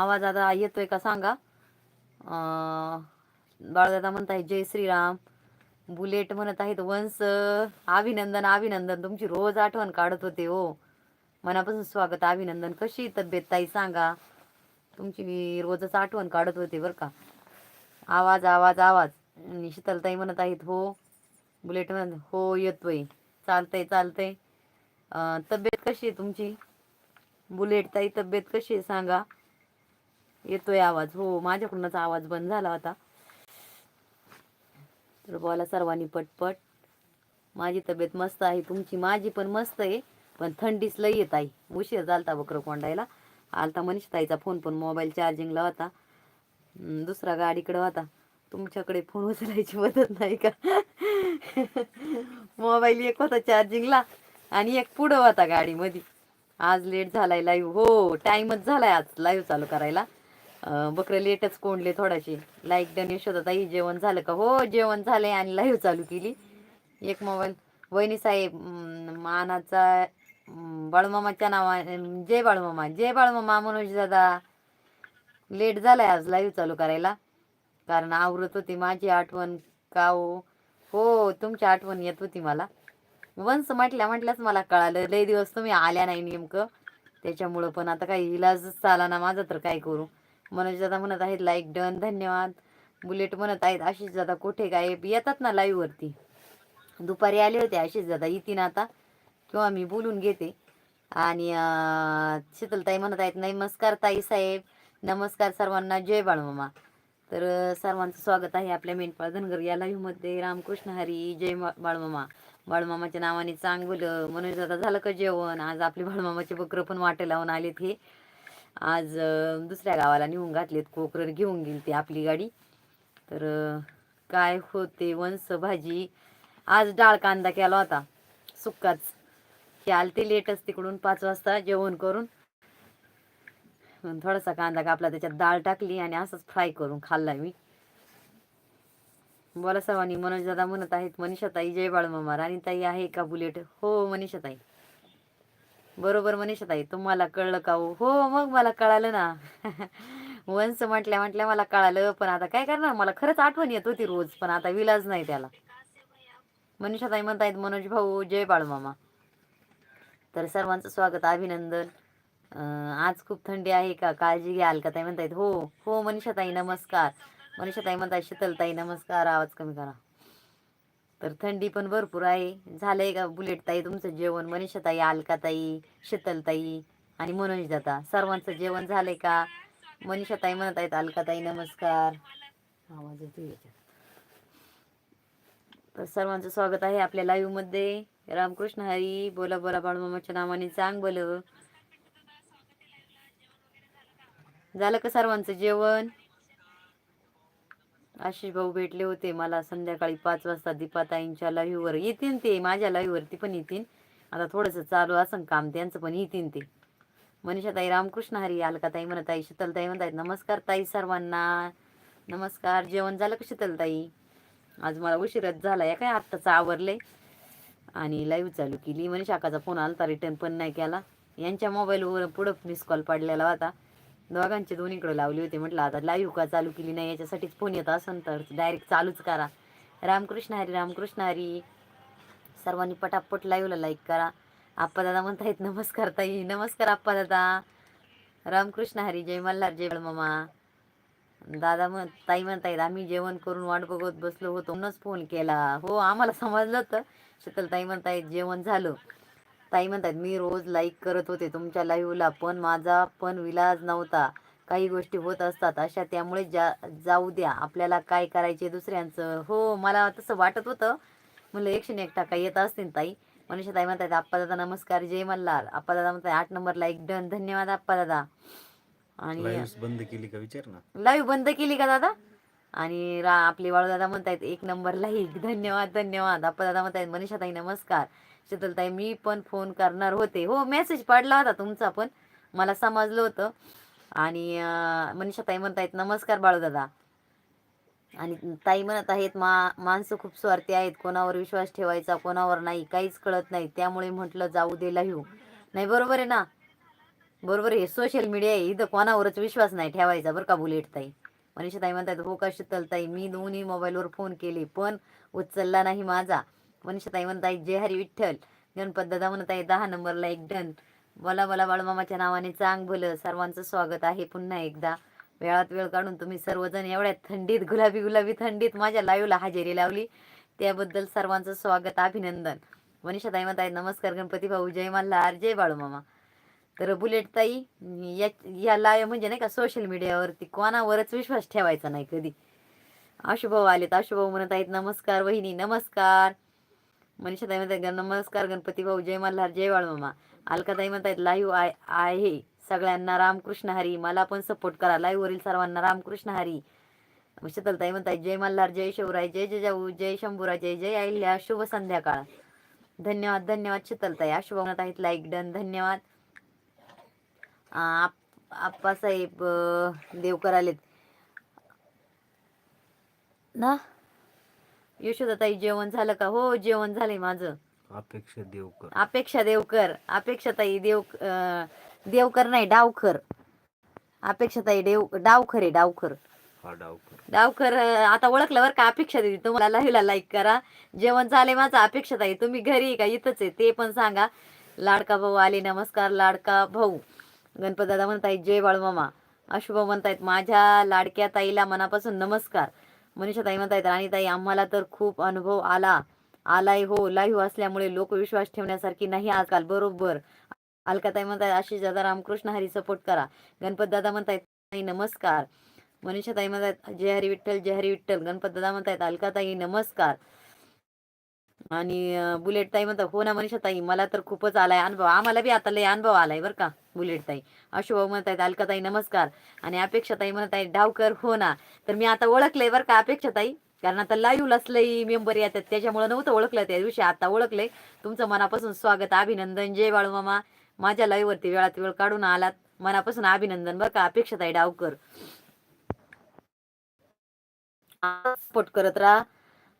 आवाज आता येतोय का सांगा? बाळदादा म्हणत आहे जय श्रीराम. बुलेट म्हणत आहेत वंस अभिनंदन अभिनंदन. तुमची रोज आठवण काढत होते हो. मनापासून स्वागत अभिनंदन. कशी तब्येत ताई सांगा. तुमची रोजच आठवण काढत होते बरं का. आवाज आवाज आवाज. आणि शीतलताई म्हणत आहेत हो. बुलेट म्हणत हो येतोय. चालतंय चालतंय. तब्येत कशी आहे तुमची? बुलेट ताई तब्येत कशी आहे सांगा. येतोय आवाज. हो माझ्याकडूनच आवाज बंद झाला होता. तर बोला सर्वांनी पटपट. माझी तब्येत मस्त आहे तुमची माझी पण मस्त आहे. पण थंडीच लई येत आहे उशीर झालता बकरं कोंडायला. आलता मनीष ताईचा फोन पण मोबाईल चार्जिंगला होता. दुसरा गाडीकडे होता. तुमच्याकडे फोन उचलायची मदत नाही का? मोबाईल एक होता चार्जिंगला आणि एक पुढं होता गाडीमध्ये. आज लेट झालाय लाईव्ह हो टाइमच झालाय आज. लाईव्ह चालू करायला. बकरं लेटच कोंडले थोडाशी. लाईक डन यशोदाताई जेवण झालं का? हो जेवण झालंय आणि लाईव्ह चालू केली. एक मोबाईल वहिनी साहेब मानाचा बाळमामाच्या बाळूमामाच्या नावा जय बाळूमामा जय बाळूमामा मनोज दादा. लेट झालाय आज लाईव्ह चालू करायला. कारण आवरत होती माझी आठवण का हो? हो तुमची आठवण येत होती मला. वंस म्हटल्या म्हटल्याच मला कळालं. लय दिवस तुम्ही आल्या नाही नेमकं. त्याच्यामुळं पण आता काही इलाजच चाला ना माझा तर काय करू? मनोज दादा म्हणत आहेत लाईक डन धन्यवाद. बुलेट म्हणत आहेत आशिष दादा कुठे? काय येतात ना लाईव्ह वरती. दुपारी आले होते आशिष दादा. येतील आता. किंवा मी बोलून घेते. आणि शीतलताई म्हणत आहेत नमस्कार ताई साहेब. नमस्कार सर्वांना. जय बाळमामा. तर सर्वांचं स्वागत आहे आपल्या मेंढपाळ धनगर या लाईव्हमध्ये रामकृष्ण हरी. जय बाळमामा. बाळमामाच्या नावाने चांगलं. मनोज दादा झालं का जेवण? आज आपले बाळमामाचे बकरं पण वाटे लावून आलेत हे. आज दुसऱ्या गावाला नेऊन घातलेत कोकरर घेऊन गेली ती आपली गाडी. तर काय होते वंस भाजी. आज डाळ कांदा केला होता सुक्काच. हे आलते लेटच तिकडून पाच वाजता जेवण करून. थोडासा कांदा कापला त्याच्यात डाळ टाकली आणि असंच फ्राय करून खाल्ला मी. बोला सवानी मनोज दादा म्हणत आहेत मनीषाताई जय बाळमामा राणीताई आहे का बुलेट? हो मनीषाताई. बरोबर मनीषाताई तुम्हाला कळलं का हो? हो मग मला कळालं ना. वंस म्हटल्या म्हटल्या मला कळालं पण आता काय करणार? मला खरंच आठवण येत होती रोज पण आता विलाज नाही त्याला. मनीषाताई म्हणतायत मनोज भाऊ जय बाळमामा तर सर्वांचं स्वागत अभिनंदन. आज खूप थंडी आहे का? काळजी घ्याल का ताई? म्हणतायत हो हो मनीषाताई नमस्कार. मनीषाताई म्हणताय शीतलताई नमस्कार आवाज कमी करा. तर थंडी पण भरपूर आहे. झालंय का बुलेट ताई तुमचं जेवण? मनीषाताई अलकाताई शीतलताई आणि मनोज दादा. सर्वांचं जेवण झालंय का? मनीषाताई म्हणत आहेत अलकाताई नमस्कार. आवाज येतो तर सर्वांचं स्वागत आहे आपल्या लाईव्हमध्ये. रामकृष्ण हरी बोला बोला बाळमामाच्या नावाने चांग बोल झालं का सर्वांचं जेवण? आशिष भाऊ भेटले होते मला संध्याकाळी पाच वाजता दीपाताईंच्या लाईव्हवर येतील ते माझ्या लाईव्हवरती पण येतील आता थोडंसं चालू असं काम त्यांचं पण येतील ते. मनीषाताई रामकृष्ण हरी अलकाताई म्हणत आहे शीतलताई म्हणत आहेत नमस्कार ताई सर्वांना. नमस्कार जेवण झालं का शीतलताई? आज मला उशीरच झाला या काय आत्ताच आवरले आणि लाईव्ह चालू केली. मनीषाकाचा फोन आलता रिटर्न पण नाही केला. यांच्या मोबाईलवर पुढं मिस कॉल पडलेला होता. दोघांचे दोन्हीकडे लावले होते. म्हटलं आता लाईव्ह का चालू केली नाही याच्यासाठीच फोन येत असन तर डायरेक्ट चालूच करा. रामकृष्ण हरी रामकृष्ण हरी. सर्वांनी पटापट लाईव्हला लाईक करा. आप्पा दादा म्हणतायत नमस्कार ताई नमस्कार आप्पा दादा रामकृष्ण हरी जय मल्हार जय मामा दादा म्हण ताई म्हणतायत आम्ही जेवण करून वाट बघत बसलो होतो म्हणूनच फोन केला. हो आम्हाला समजलं तर शीतल ताई म्हणतायत जेवण झालं. ताई म्हणतात मी रोज लाईक करत होते तुमच्या लाईव्हला पण माझा पण विलाज नव्हता. काही गोष्टी होत असतात अशा त्यामुळे जा जाऊ द्या. आपल्याला काय करायचे दुसऱ्यांचं? हो मला तसं वाटत होतं. म्हणलं एकशे एक टाका येत असतील ताई? मनीषा ताई म्हणतात आप्पा दादा नमस्कार जय मल्हार. आप्पा दादा म्हणतात आठ नंबर लाईक डन धन्यवाद आप्पा दादा. आणि बंद केली का? विचार ना. लाईव्ह बंद केली का दादा? आणि रा आपले वाळू दादा म्हणतायत एक नंबर लाईक धन्यवाद धन्यवाद. आप्पा दादा म्हणतायत मनीषा ताई नमस्कार. शीतलताई मी पण फोन करणार होते. हो मेसेज पडला होता तुमचा पण. मला समजलं होतं. आणि मनीषा ताई म्हणतायत नमस्कार बाळू दादा आणि ताई म्हणत आहेत मा माणसं खूप स्वार्थी आहेत. कोणावर विश्वास ठेवायचा कोणावर नाही काहीच कळत नाही. त्यामुळे म्हटलं जाऊ दे लाईव्ह नाही बरोबर आहे ना? बरोबर आहे. सोशल मीडिया आहे. इथं कोणावरच विश्वास नाही ठेवायचा बरं का बुलेट ताई. मनीषा ताई म्हणतात हो का शीतल ताई मी दोन्ही मोबाईलवर फोन केले पण उचलला नाही माझा. मनीषा म्हणताय जय हरी विठ्ठल. गणपत दादा म्हणत आहे दहा नंबरला एक डन बोला बोला बाळमामाच्या नावाने चांग भलं. सर्वांचं स्वागत आहे पुन्हा एकदा. वेळात वेळ काढून तुम्ही सर्वजण एवढ्या थंडीत गुलाबी गुलाबी थंडीत माझ्या लाईव्हला हजेरी लावली. त्याबद्दल सर्वांचं स्वागत अभिनंदन. मनीषा ताई म्हणताय नमस्कार गणपती भाऊ जय मल्हार जय बाळूमामा. तर बुलेट ताई या या लाईव्ह म्हणजे नाही का सोशल मीडियावरती कोणावरच विश्वास ठेवायचा नाही कधी. आशुभाऊ आलेत आशुभाऊ म्हणत आहेत नमस्कार वहिनी नमस्कार. मनीषा ताई म्हणतात नमस्कार गणपती भाऊ जय मल्हार जय बाळमामा. अलकाताई म्हणतायत लाईव्ह आय आहे. सगळ्यांना रामकृष्ण हरी. मला पण सपोर्ट करा. लाईव्ह वरील सर्वांना रामकृष्ण हरी. शीतलताई म्हणताय जय मल्हार जय शिवराय जय जय जाऊ जय शंभूराय जय जय अहिल्या शुभ संध्याकाळ. धन्यवाद धन्यवाद शीतलताई. आशुभाऊ म्हणत आहेत लाईक डन धन्यवाद. आप- आप्पासाहेब देवकर आलेत. ना? यशोदाताई जेवण झालं का? हो जेवण झालंय माझं. अपेक्षा देवकर. अपेक्षा देवकर. अपेक्षाताई देव अं, देवकर नाही डावकर अपेक्षाताई देव डावखर आहे डावखर. हा डावकर डावकर अं, आता ओळखलं बरं का? अपेक्षा दिदी तुम्हाला लाईव्हला लाईक करा. जेवण झाले माझं अपेक्षाताई. तुम्ही घरी आहे का? इथंच आहे ते पण सांगा. लाडका भाऊ आले नमस्कार लाडका भाऊ. गणपत दादा म्हणतायत जय बाळूमामा. अशुभाऊ म्हणतायत माझ्या लाडक्या ताईला मनापासून नमस्कार. मनीषा ताई म्हणतायत राणी ताई आम्हाला तर खूप अनुभव आला. आलाय हो लाईव्ह असल्यामुळे लोक विश्वास ठेवण्यासारखी नाही आजकाल. बरोबर. अलकाताई म्हणतायत आशिष दादा रामकृष्ण हरी सपोर्ट करा. गणपत दादा म्हणतायत ताई नमस्कार. मनीषा ताई म्हणतायत जय हरी विठ्ठल जय हरी विठ्ठल. गणपत दादा म्हणतायत अलकाताई नमस्कार. आणि बुलेट ताई म्हणतात हो ना मनीषा ताई मला तर खूपच आलाय अनुभव. आम्हाला बी आता लय अनुभव आलाय बरं का बुलेट ताई. अशुभाऊ म्हणतायत अलकाताई नमस्कार. आणि अपेक्षा ताई म्हणत आहे डावकर हो ना. तर मी आता ओळखलंय बरं का अपेक्षा ताई कारण आता लाईव्हलाच लई मेंबर येतात त्याच्यामुळे नव्हतं ओळखलं त्या दिवशी आता ओळखलंय. तुमचं मनापासून स्वागत अभिनंदन. जय बाळूमामा माझ्या लाईव्ह वरती वेळात वेळ काढून आलात. मनापासून अभिनंदन बरं का अपेक्षा ताई डावकर. सपोर्ट करत राहा.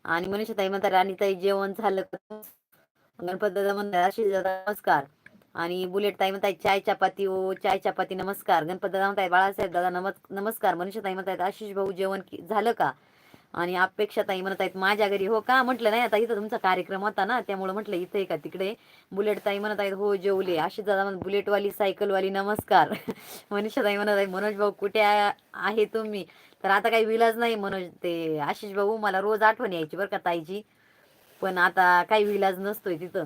आणि मनीषा ताई म्हणतात आणि ताई जेवण झालं गणपत दादा म्हणतात आशिष दादा नमस्कार. आणि बुलेट ताई म्हणताय चाय चपाती ओ चाय चपाती नमस्कार. गणपत दादा म्हणताय बाळासाहेब दादा नमस् नमस्कार. मनीषा ताई म्हणतायत आशिष भाऊ जेवण झालं का? आणि अपेक्षा ताई म्हणत आहेत माझ्या घरी हो का? म्हटलं नाही आता इथं तुमचा कार्यक्रम होता ना त्यामुळे म्हटलं इथे आहे का तिकडे? बुलेट ताई म्हणत आहेत हो जेवले. आशिष दादा म्हणत बुलेटवाली सायकलवाली नमस्कार. मनीषा ताई म्हणत आहे मनोज भाऊ कुठे आहे तुम्ही? तर आता काही विलाज नाही मनोज ते आशिष भाऊ मला रोज आठवण यायची बरं का ताईची. पण आता काही विलाज नसतोय तिथं.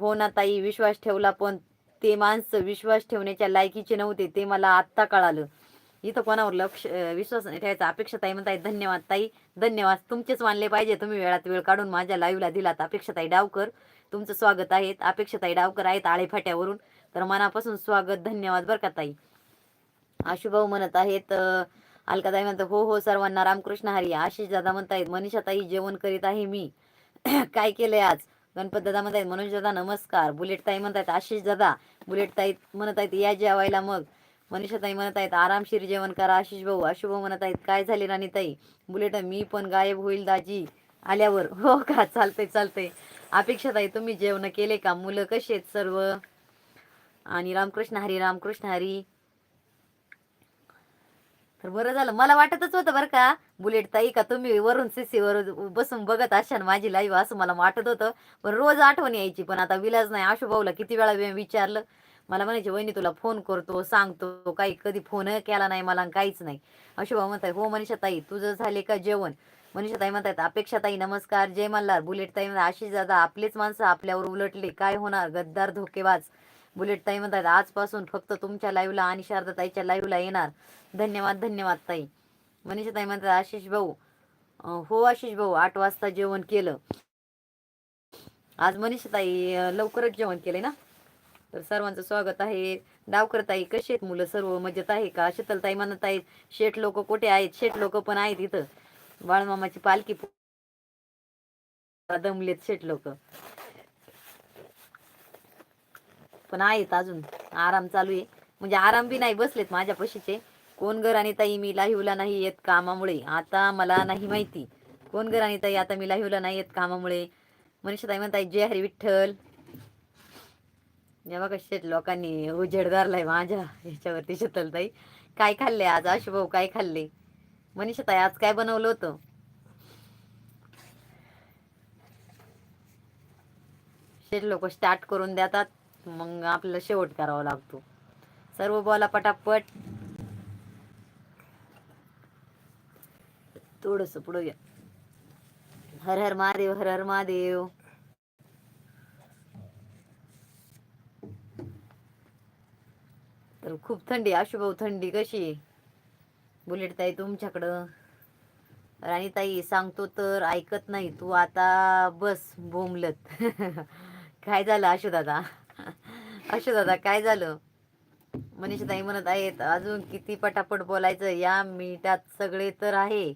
हो ना ताई विश्वास ठेवला पण ते माणसं विश्वास ठेवण्याच्या लायकीचे नव्हते ते मला आत्ता कळालं. इथं कोणावर लक्ष विश्वास नाही ठेवायचा अपेक्षा ताई म्हणताय धन्यवाद ताई धन्यवाद. तुमचेच मानले पाहिजे. तुम्ही वेळात वेळ काढून माझ्या लाईव्हला दिलात. अपेक्षा ताई डावकर तुमचं स्वागत आहेत अपेक्षा ताई डावकर आहेत आळेफाट्यावरून. तर मनापासून स्वागत धन्यवाद बरं का ताई. आशुभाऊ म्हणत आहेत अलकाताई म्हणतात हो हो सर्वांना रामकृष्ण हरी आशिष दादा म्हणतायत मनीषा ताई जेवण करीत आहे मी. काय केलंय आज? गणपत दादा म्हणतायत मनोज दादा नमस्कार. बुलेट ताई म्हणतायत आशिष दादा. बुलेट ताई म्हणत आहेत या जेवायला मग. मनीषा ताई म्हणत आहेत आरामशीर जेवण करा आशिष भाऊ. आशुभाऊ म्हणत आहेत काय झाले राणी ताई? बुलेट मी पण गायब होईल दाजी. आल्यावर हो का? चालतंय चालतंय. अपेक्षा ताई तुम्ही जेवण केले का? मुलं कशी आहेत सर्व? आणि रामकृष्ण हरी रामकृष्ण हरी. तर बरं झालं. मला वाटतच होतं बरं का बुलेट ताई का तुम्ही वरून सीसीवर बसून बघत असाल माझी लाईव्ह असं मला वाटत होतं. पण रोज आठवण यायची पण आता विलाज नाही. आशू भाऊला किती वेळा विचारलं. मला म्हणायचे वहिनी तुला फोन करतो सांगतो. काही कधी फोन केला नाही मला आणि काहीच नाही. आशू भाऊ म्हणताय हो मनीषा ताई तुझं झाले का जेवण? मनीषा ताई म्हणतायत अपेक्षा ताई नमस्कार जय मल्हार. बुलेट ताई म्हणतात आशिष दादा आपलेच माणसं आपल्यावर उलटले. काय होणार? गद्दार धोकेबाज. बुलेट ताई म्हणतात आजपासून फक्त तुमच्या लाईव्हला आणि शारदा ताईच्या लाईव्हला येणार. धन्यवाद धन्यवाद ताई. मनीषा ताई म्हणतात आशिष भाऊ हो आशिष भाऊ आठ वाजता जेवण केलं. आज मनीषा ताई लवकरच जेवण केलंय ना? तर सर्वांचं स्वागत आहे. डावकर ताई कशी आहेत मुलं? सर्व मजेत आहे का? शीतल ताई म्हणत आहेत शेठ लोक कुठे आहेत? शेठ लोक पण आहेत इथं. बाळमामाची पालखी दमलेत शेठ लोक. पण आहेत अजून. आराम चालू आहे. म्हणजे आराम बी नाही बसलेत माझ्या पशीचे. कोण घर आणि ताई मी लाहिवला नाही येत कामामुळे. आता मला नाही माहिती. कोण घर आणि ताई आता मी लाहिवला नाही येत कामामुळे? मनीषा ताई म्हणताय जय हरी विठ्ठल. जेव्हा कसे लोकांनी उजेड धरलाय माझ्या याच्यावरती शीतलताई. काय खाल्ले आज? आशुभाऊ काय खाल्ले? मनीषाताई आज काय बनवलं होतं? शेठ लोक स्टार्ट करून देतात. मग आपल्याला शेवट करावा लागतो. सर्व बोला पटापट. थोडस पुढे घ्या. हर हर महादेव हर हर महादेव. तर खूप थंडी आशुभाऊ थंडी कशी आहे? बुलेट ताई तुमच्याकडं. राणीताई सांगतो तर ऐकत नाही. तू आता बस बोंबलत. काय झालं आशू दादा अशो दादा काय झालं? मनीषाताई म्हणत आहेत अजून किती पटापट बोलायचं? या मिनिटात सगळे तर आहे.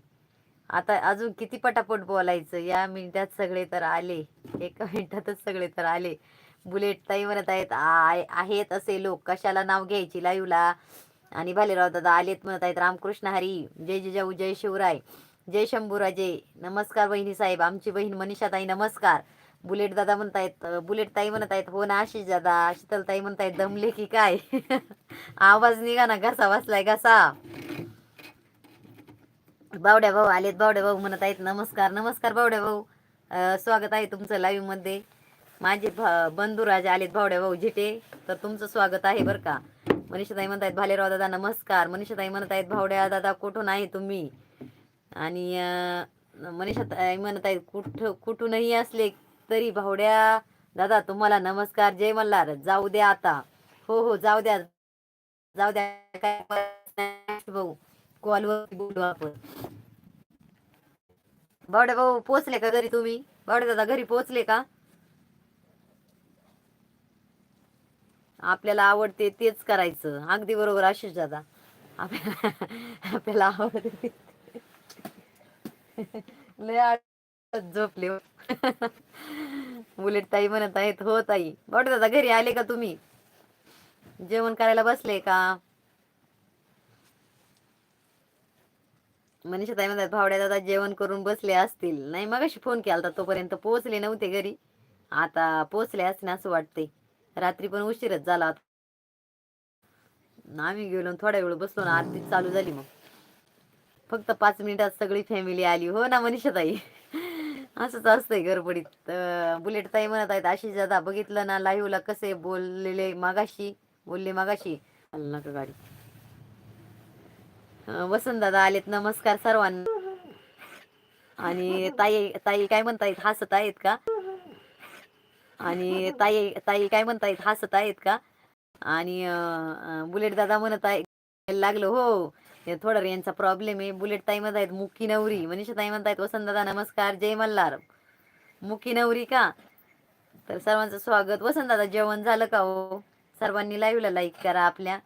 आता अजून किती पटापट बोलायचं? या मिनिटात सगळे तर आले. एका मिनिटातच सगळे तर आले. बुलेट ताई म्हणत आहेत आहेत असे लोक. कशाला नाव घ्यायची लाईव्हला? आणि भालेराव दादा आलेत म्हणत आहेत रामकृष्ण हरी जय जिजाऊ जय शिवराय जय शंभूराजे. नमस्कार बहिणी साहेब आमची बहीण मनीषा ताई नमस्कार. बुलेट दादा म्हणतायत बुलेट ताई म्हणत आहेत हो ना आशिष दादा शीतल ताई म्हणतायत दमले की काय? आवाज निघा ना घसा वाचलाय घसा. बावड्या भाऊ आलेत बावड्या भाऊ म्हणत आहेत नमस्कार नमस्कार बावड्या भाऊ. स्वागत आहे तुमचं लाईव्हमध्ये. माझे बंधू बंधुराज आलेत बावड्या भाऊ झिटे. तर तुमचं स्वागत आहे बरं का? मनीषाताई म्हणतायत भालेराव दादा नमस्कार. मनीषाताई म्हणत आहेत भावड्या दादा कुठून आहे तुम्ही? आणि मनीषाताई म्हणत आहेत कुठ कुठूनही असले तरी भावड्या. दादा तुम्हाला नमस्कार. जय मल्हार. जाऊ द्या आता. हो हो जाऊ द्या. जाऊ द्या. काय भाऊ. कॉलवर बोलू आपण. बावड्या भाऊ पोचले का घरी तुम्ही? बावड्या दादा घरी पोचले का? आपल्याला आवडते तेच करायचं. अगदी बरोबर आशिष दादा. आपल्याला आपल्याला आवडते लय झोपले. बुलेट ताई म्हणत आहेत हो ताई. बट दादा घरी आले का तुम्ही? जेवण करायला बसले का? मनीषा ताई म्हणतात भावड्या दादा जेवण करून बसले असतील. नाही मग फोन केला तोपर्यंत पोहोचले नव्हते घरी. आता पोहोचले असते असं वाटते रात्री पण उशीरच झाला आम्ही गेलो थोड्या थोडा वेळ बसलो ना आरती चालू झाली मग. फक्त पाच मिनिटात सगळी फॅमिली आली. हो ना मनीषा ताई? असंच असतंय गडबडीत बुलेट ताई म्हणत आहेत आशिष दादा बघितलं ना लाईव्हला कसे बोललेले मागाशी बोलले मागाशी. आलं नका गाडी. वसंत दादा आलेत नमस्कार सर्वांना. आणि ताई ताई काय म्हणतायत हसत आहेत का? आणि ताई ताई काय म्हणतायत हसत आहेत का? आणि बुलेट दादा म्हणत आहे लागलो हो. हे थोडा यांचा प्रॉब्लेम आहे. बुलेट ताई म्हणत आहेत मुकी नवरी. मनीषा ताई आहेत वसंत दादा नमस्कार. जय मल्हार. मुकी नवरी का? तर सर्वांचं स्वागत. वसंत दादा जेवण झालं का हो? सर्वांनी लाईव्हला लाईक करा आपल्या.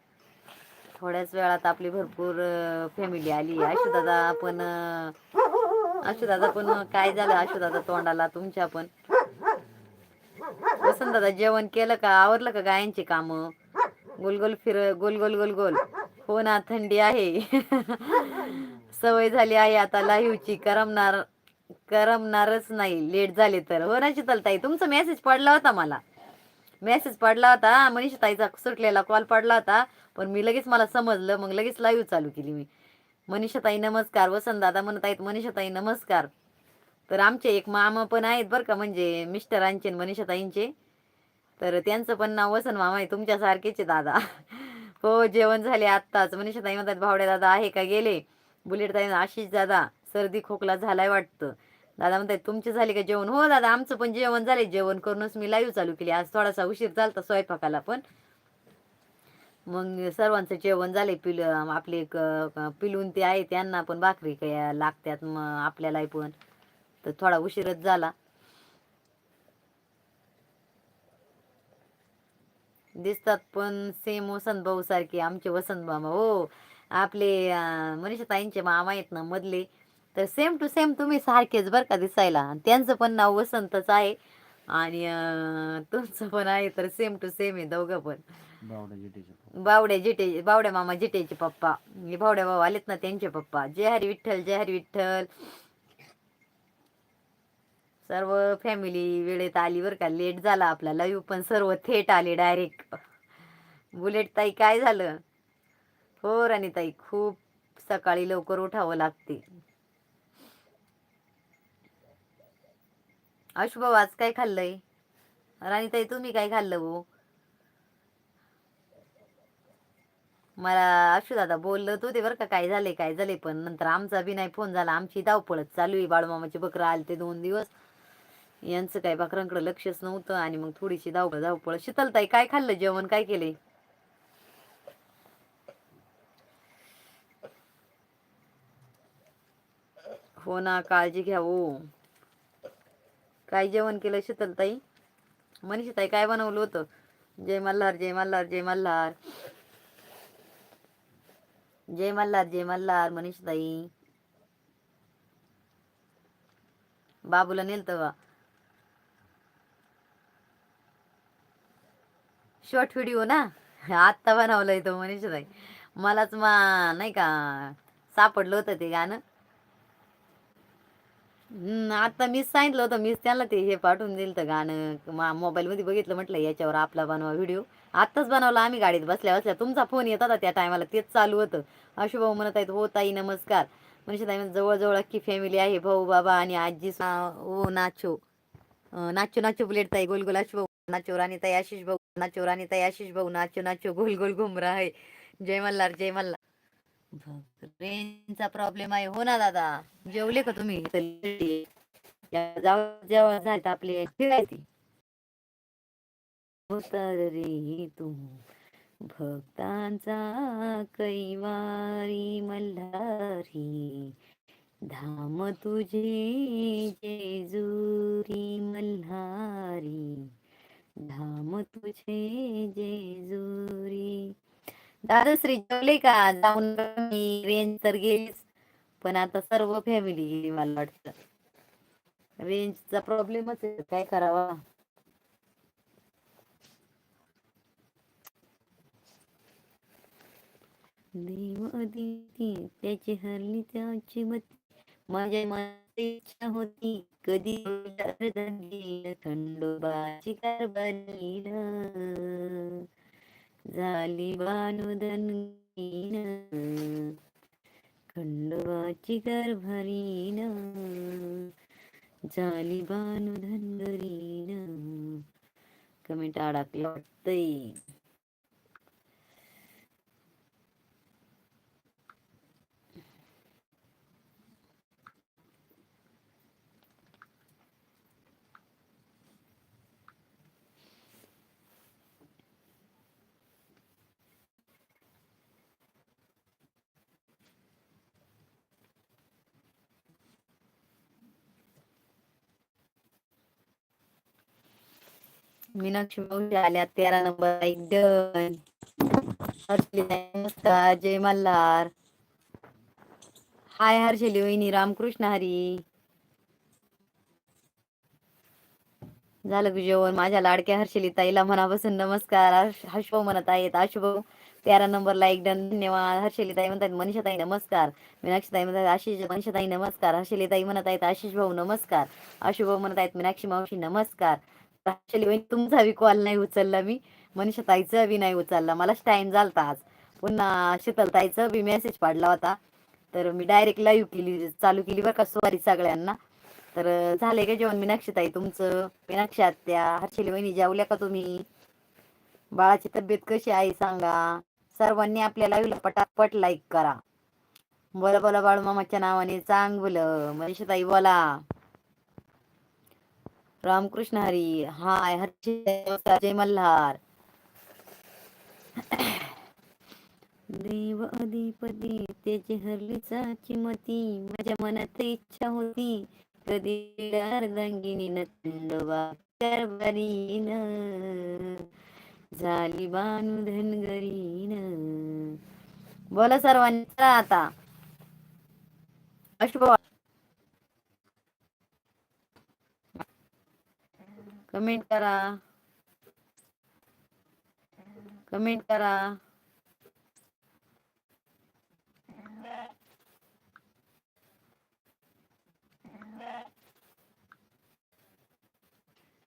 थोड्याच वेळात आपली भरपूर फॅमिली आली. आशू दादा पण दादा पण काय झालं आशू दादा तोंडाला? तुमच्या पण. वसंत दादा जेवण केलं का? आवरलं का गायांची काम? गोल गोल फिर गोल गोल गोल गोल हो ना थंडी आहे. सवय झाली आहे आता लाईव्हची. करमणार करमणारच नाही. लेट झाले तर. हो ना शीतलताई तुमचा मेसेज पडला होता मला. मेसेज पडला होता. मनीषा ताईचा सुटलेला कॉल पडला होता. पण मी लगेच मला समजलं. मग लगेच लाईव्ह चालू केली मी. मनीषा ताई नमस्कार. वसंत दादा म्हणत आहेत मनीषा ताई नमस्कार. तर आमचे एक मामा पण आहेत बरं का म्हणजे मिस्टरांचे आणि मनीषा ताईंचे तर त्यांचं पण नाव वसंत मामा आहे तुमच्यासारखेच आहे दादा. हो जेवण झाले आत्ताच. मनीषा ताई म्हणतात भावड्या दादा आहे का गेले? बुलेट ताई आशिष दादा सर्दी खोकला झालाय वाटतं. दादा म्हणतात तुमचे झाले का जेवण? हो दादा आमचं पण जेवण झाले जेवण करूनच मी लाईव्ह चालू केली. आज थोडासा उशीर झालता स्वयंपाकाला पण. मग सर्वांचं जेवण झाले पिल आपले पिलून ते आहे त्यांना पण भाकरी काय लागतात मग आपल्याला पण. तर थोडा उशीरच झाला. दिसतात पण सेम वसंत भाऊ सारखे आमचे वसंत मामा हो. आपले मनीषा ताईंचे मामा आहेत ना मधले. तर सेम टू सेम तुम्ही सारखेच बरं का दिसायला. आणि त्यांचं पण नाव वसंतच आहे. आणि तुमचं पण आहे तर सेम टू सेम आहे दोघं पण. बावड्या जिटे बावड्या मामा जिटेचे पप्पा. हे बावड्या भाऊ आलेत ना त्यांचे पप्पा. जय हरी विठ्ठल जय हरी विठ्ठल. सर्व फॅमिली वेळेत आली बरं का. लेट झाला आपला. लाईव्ह पण सर्व थेट आले डायरेक्ट बुलेट ताई काय झालं? हो राणीताई खूप सकाळी लवकर उठावं लागते. आशुभाऊ आज काय खाल्लंय? राणीताई तुम्ही काय खाल्लं हो मला आशू दादा बोलत होते बरं का काय झाले काय झाले पण नंतर आमचा बी नाही फोन झाला. आमची धावपळच चालू आहे. बाळूमामाची बकरं आले ते दोन दिवस. यांचं काय भाकरांकडे लक्षच नव्हतं आणि मग थोडीशी धावपळ धावपळ. शीतलताई काय खाल्लं जेवण? काय केले? हो ना काळजी घ्या हो. काय जेवण केलं शीतलताई? मनीषताई काय बनवलं होतं? जय मल्हार जय मल्हार जय मल्हार. जय मल्हार जय मल्हार मनीषताई. बाबूला नेलतं शॉर्ट व्हिडिओ ना? आत्ता बनवलंय तो मनीषाताई. मलाच मा नाही का सापडलं होतं ते गाणं. हम्म, आता मीच सांगितलं होतं मीच त्यांना ते हे पाठवून दिलं तर गाणं. मा मोबाईलमध्ये बघितलं म्हटलं याच्यावर आपला बनवा व्हिडिओ आत्ताच बनवला आम्ही गाडीत बसल्या बसल्या. तुमचा फोन येत होता त्या टायमाला तेच चालू होतं. आशुभाऊ म्हणत आहेत हो ताई नमस्कार. मनीष ताई जवळजवळ अख्खी फॅमिली आहे भाऊ बाबा आणि आजी सा- ओ नाचो. नाचो नाचो बुलेट ताई गोल गोल आशुभाऊ नाचो राणी ताई आशिष भाऊ. ना राणी ताई आशिष भाऊ नाचो नाचो गोल गोल घुम रहा है जय मल्हार जय मल्हार. रेंजचा प्रॉब्लेम आहे. हो ना दादा. जेवले का तुम्ही? या- जाऊ आपले रे तू. भक्तांचा कैवारी मल्हारी. धाम तुझे जेजुरी मल्हारी. धाम तुझे जेजुरी दादाश्री जेवले का? जाऊन मी रेंज तर गेलीच पण आता सर्व फॅमिली गेली मला वाटतं. रेंजचा प्रॉब्लेमच आहे. काय करावा? देव अदिती त्याची हरली त्याची मती. माझ्या मनाची इच्छा होती कधी अर्धांगीण खंडोबाची कारभारीण झाली बानुदन खंडोबाची गर्भरीन झाली बानुधनगरीन कमेंट अडकलं वाटतंय. मीनाक्षी मावशी आल्या तेरा नंबर डन. हर्षली नमस्कार जय मल्हार. हाय हर्षली वहिनी. रामकृष्ण हरी. झालं की जेवण? माझ्या लाडक्या हर्षली ताईला मनापासून नमस्कार. हर्ष- हर्षभाऊ म्हणत आहेत आशुभाऊ तेरा नंबरला एक डन. धन्यवाद. हर्षली ताई म्हणतात मनीषा ताई नमस्कार. मीनाक्षी ताई म्हणतात आशिष मनीषा ताई नमस्कार. हर्षली ताई म्हणत आहेत आशिष भाऊ नमस्कार. अशुभ म्हणत आहेत मीनाक्षी मावशी नमस्कार. तुमचा बी कॉल नाही उचलला मी. मनीषा ताईचा बी नाही उचलला. मलाच टाइम झालता आज. पुन्हा शीतल ताईचा बी मेसेज पाडला होता. तर मी डायरेक्ट लाईव्ह केली चालू केली बरं का सगळ्यांना. तर झाले का जेवण मीनाक्षी ताई तुमचं? मीनाक्षी आत्या हर्षली वहिनी जेवल्या का तुम्ही? बाळाची तब्येत कशी आहे सांगा. सर्वांनी आपल्या लाईव्हला पटापट लाईक करा. बोला बोला बाळू मामाच्या नावाने चांगलं. मनीषा ताई बोला. रामकृष्ण हरी हाय हर्षी जय मल्हार. देव अधिपती त्याची हरली चाची मती माझ्या मनात इच्छा होती. कधी अर्धांगिनी नंदवा कारभारीन झाली बानू धनगरीन. बोला सर्वांचा आता. अशुभ कमेंट करा. कमेंट करा.